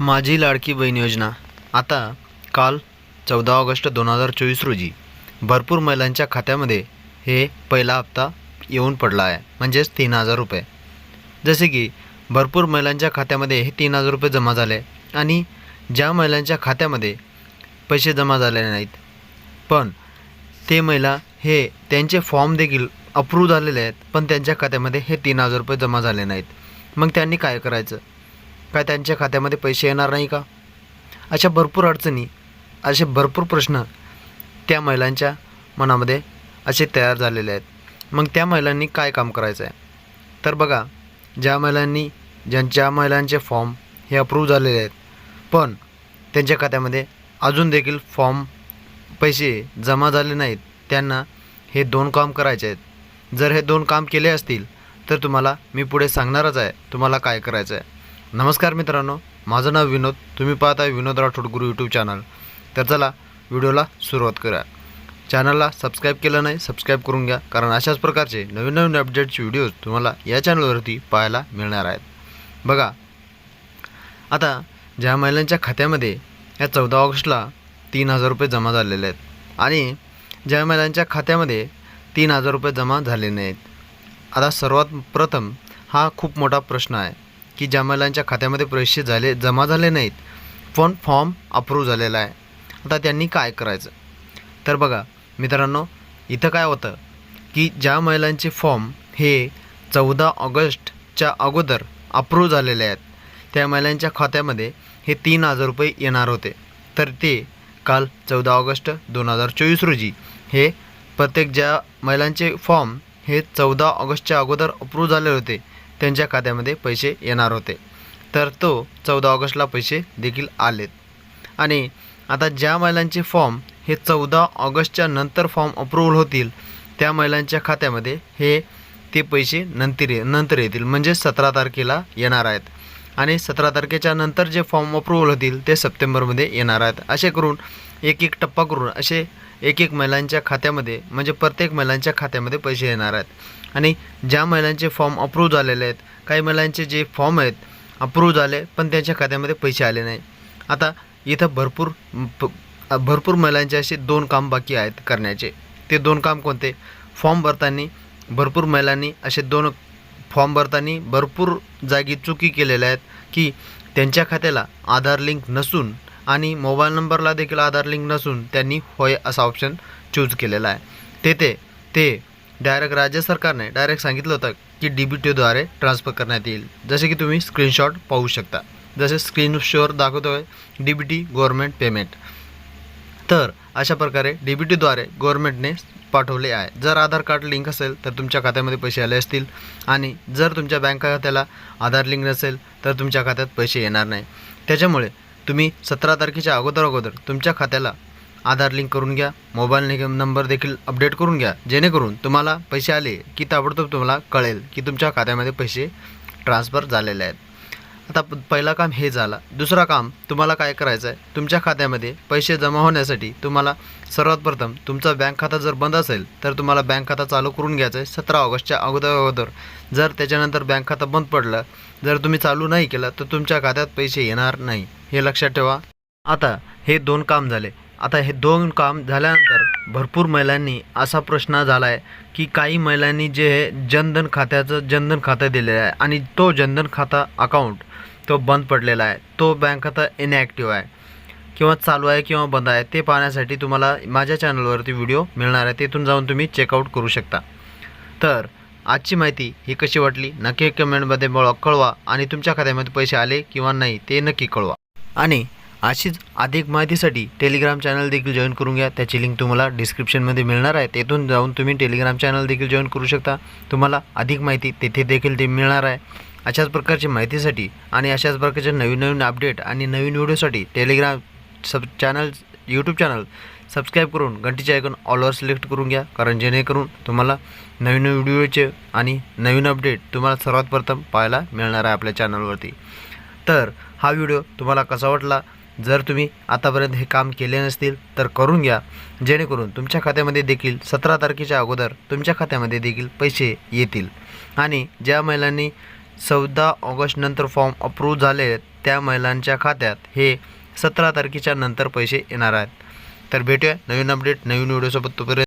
माझी लाडकी बहीण योजना. आता काल चौदा ऑगस्ट दोन हजार चोवीस रोजी भरपूर महिलांच्या खात्यामध्ये हे पहिला हप्ता येऊन पडला आहे म्हणजेच तीन हजार रुपये. जसे की भरपूर महिलांच्या खात्यामध्ये हे तीन हजार रुपये जमा झाले आणि ज्या महिलांच्या खात्यामध्ये पैसे जमा झाले नाहीत. पण ते महिला हे त्यांचे फॉर्म देखील अप्रूव्ह झालेले आहेत पण त्यांच्या खात्यामध्ये हे तीन हजार रुपये जमा झाले नाहीत. मग त्यांनी काय करायचं? काय त्यांच्या खात्यामध्ये पैसे येणार नाही का? अशा भरपूर अडचणी असे भरपूर प्रश्न त्या महिलांच्या मनामध्ये असे तयार झालेले आहेत. मग त्या महिलांनी काय काम करायचं आहे तर बघा ज्या महिलांनी ज्यांच्या महिलांचे फॉर्म हे अप्रूव्ह झालेले आहेत पण त्यांच्या खात्यामध्ये अजून देखील फॉर्म पैसे जमा झाले नाहीत. त्यांना हे दोन काम करायचे आहेत. जर हे दोन काम केले असतील तर तुम्हाला मी पुढे सांगणारच आहे तुम्हाला काय करायचं आहे नमस्कार मित्रांनो माझं नाव विनोद तुम्ही पाहत आहे विनोद राठोड गुरु यूट्यूब चॅनल तर चला व्हिडिओला सुरुवात करा चॅनलला सबस्क्राईब केलं नाही सबस्क्राईब करून घ्या कारण अशाच प्रकारचे नवीन नवीन अपडेटचे व्हिडिओज तुम्हाला या चॅनलवरती पाहायला मिळणार आहेत. बघा आता ज्या महिलांच्या खात्यामध्ये या चौदा ऑगस्टला तीन हजार रुपये जमा झालेले आहेत आणि ज्या महिलांच्या खात्यामध्ये तीन हजार रुपये जमा झाले नाहीत. आता सर्वात प्रथम हा खूप मोठा प्रश्न आहे. की ज्या महिलांच्या खात्यामध्ये पैसे झाले जमा झाले नाहीत. पण फॉर्म अप्रूव्ह झालेला आहे. आता त्यांनी काय करायचं? तर बघा मित्रांनो इथं काय होतं की ज्या महिलांचे फॉर्म हे चौदा ऑगस्टच्या अगोदर अप्रूव्ह झालेले आहेत त्या महिलांच्या खात्यामध्ये हे तीन हजार रुपये येणार होते. तर ते काल चौदा ऑगस्ट दोन हजार चोवीस रोजी हे प्रत्येक ज्या महिलांचे फॉर्म हे चौदा ऑगस्टच्या अगोदर अप्रूव्ह झाले होते त्यांच्या खात्यामध्ये पैसे येणार होते. तर तो चौदा ऑगस्टला पैसे देखील आलेत. आणि आता ज्या महिलांचे फॉर्म हे चौदा ऑगस्टच्या नंतर फॉर्म अप्रूव्हल होतील त्या महिलांच्या खात्यामध्ये हे ते पैसे नंतर ये नंतर येतील. म्हणजे सतरा तारखेला येणार आहेत. आणि सतरा तारखेच्या नंतर जे फॉर्म अप्रूव्हल होतील ते सप्टेंबरमध्ये येणार आहेत. असे करून एक एक टप्पा करून असे एक एक महिलांच्या खात्यामध्ये म्हणजे प्रत्येक महिलांच्या खात्यामध्ये पैसे येणार आहेत. आणि ज्या महिलांचे फॉर्म अप्रूव्ह झालेले आहेत काही महिलांचे जे फॉर्म आहेत अप्रूव्ह झाले पण त्यांच्या खात्यामध्ये पैसे आले नाही. आता इथं भरपूर प- भरपूर महिलांचे असे दोन काम बाकी आहेत करण्याचे. ते दोन काम कोणते? फॉर्म भरताना भरपूर महिलांनी असे दोन फॉर्म भरताना भरपूर जागी चुकी केलेल्या आहेत की त्यांच्या खात्याला आधार लिंक नसून आणि मोबाईल नंबरला देखील आधार लिंक नसून त्यांनी होय असा ऑप्शन चूज केलेला आहे. तेथे ते डायरेक्ट राज्य सरकारने डायरेक्ट सांगितलं होतं की डी बी टीद्वारे ट्रान्सफर करण्यात येईल. जसे की तुम्ही स्क्रीनशॉट पाहू शकता. जसे स्क्रीनशॉट दाखवतो आहे D B T government payment तर अशा प्रकारे डी बी टीद्वारे गव्हर्मेंटने पाठवले आहे. जर आधार कार्ड लिंक असेल तर तुमच्या खात्यामध्ये पैसे आले असतील आणि जर तुमच्या बँक खात्याला आधार लिंक नसेल तर तुमच्या खात्यात पैसे येणार नाही. त्याच्यामुळे तुम्ही सतरा तारखेच्या अगोदर अगोदर तुमच्या खात्याला आधार लिंक करून घ्या मोबाईल नंबर देखील अपडेट करून घ्या जेणेकरून तुम्हाला पैसे आले की ताबडतोब तुम्हाला कळेल की तुमच्या खात्यामध्ये पैसे ट्रान्सफर झालेले आहेत. आता प- पहिला काम हे झाला. दुसरा काम तुम्हाला काय करायचं आहे तुमच्या खात्यामध्ये पैसे जमा होण्यासाठी तुम्हाला सर्वात प्रथम तुमचा बँक खाता जर बंद असेल तर तुम्हाला बँक खाता चालू करून घ्यायचं आहे सतरा ऑगस्टच्या अगोदर अगोदर. जर त्याच्यानंतर बँक खाता बंद पडलं जर तुम्ही चालू नाही केलं तर तुमच्या खात्यात पैसे येणार नाही. हे लक्षात ठेवा. आता हे दोन काम झाले. आता हे दोन काम झाल्यानंतर भरपूर महिलांनी असा प्रश्न झाला आहे की काही महिलांनी जे हे जनधन खात्याचं जनधन खातं दिलेलं आहे आणि तो जनधन खाता अकाउंट तो बंद पडलेला आहे. तो बँक आता इनॲक्टिव्ह आहे. किंवा चालू आहे किंवा बंद आहे ते पाहण्यासाठी तुम्हाला माझ्या चॅनलवरती व्हिडिओ मिळणार आहे. तेथून जाऊन तुम्ही चेकआउट करू शकता. तर आजची माहिती ही कशी वाटली? नक्की कमेंटमध्ये मला कळवा आणि तुमच्या खात्यामध्ये पैसे आले किंवा नाही ते नक्की कळवा. आणि अशीच अधिक माहितीसाठी टेलिग्राम चॅनल देखील जॉईन करून घ्या. त्याची लिंक तुम्हाला डिस्क्रिप्शनमध्ये मिळणार आहे. तेथून जाऊन तुम्ही टेलिग्राम चॅनल देखील जॉईन करू शकता. तुम्हाला अधिक माहिती तेथे देखील ते मिळणार आहे. अशाच प्रकारची माहितीसाठी आणि अशाच प्रकारचे नवीन नवीन अपडेट आणि नवीन व्हिडिओसाठी Telegram sub channel YouTube channel subscribe करून घंटीचे ऐकून ऑलवर सिलेक्ट करून घ्या. कारण जेणेकरून तुम्हाला नवीन नवीन व्हिडिओचे आणि नवीन अपडेट तुम्हाला सर्वात प्रथम पाहायला मिळणार आहे आपल्या चॅनलवरती. तर हा व्हिडिओ तुम्हाला कसा वाटला? जर तुम्ही आतापर्यंत हे काम केले नसतील तर करून घ्या. जेणेकरून तुमच्या खात्यामध्ये देखील सतरा तारखेच्या अगोदर तुमच्या खात्यामध्ये देखील पैसे येतील. आणि ज्या महिलांनी चौदा ऑगस्टनंतर फॉर्म अप्रूव्ह झाले त्या महिलांच्या खात्यात हे सतरा तारखेच्या नंतर पैसे येणार आहेत. तर भेटूया नवीन अपडेट नवीन व्हिडिओसोबत तोपर्यंत.